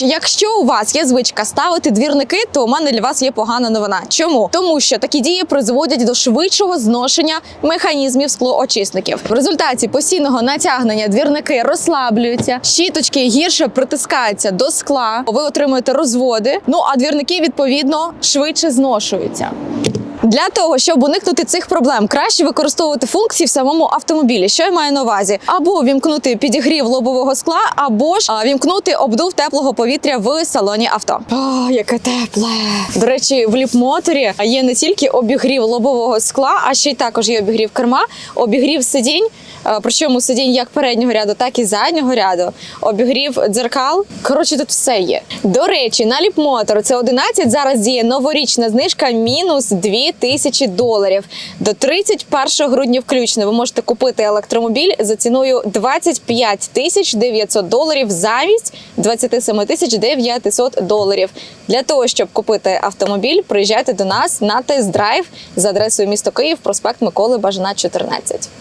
Якщо у вас є звичка ставити двірники, то у мене для вас є погана новина. Чому? Тому що такі дії призводять до швидшого зношення механізмів склоочисників. В результаті постійного натягнення двірники розслаблюються, щіточки гірше притискаються до скла. Ви отримуєте розводи. Ну а двірники відповідно швидше зношуються. Для того, щоб уникнути цих проблем, краще використовувати функції в самому автомобілі. Що я маю на увазі? Або вімкнути підігрів лобового скла, або ж вімкнути обдув теплого повітря в салоні авто. О, яке тепле! До речі, в ліпмоторі є не тільки обігрів лобового скла, а ще й також є обігрів керма, обігрів сидінь. е, Причому сидінь як переднього ряду, так і заднього ряду, обігрів дзеркал. Коротше, тут все є. До речі, на ліпмотор це 11 зараз діє новорічна знижка мінус 2000 доларів. До 31 грудня включно ви можете купити електромобіль за ціною 25 тисяч 900 доларів замість 27 тисяч 900 доларів. Для того, щоб купити автомобіль, приїжджайте до нас на тест-драйв за адресою місто Київ, проспект Миколи Бажана, 14.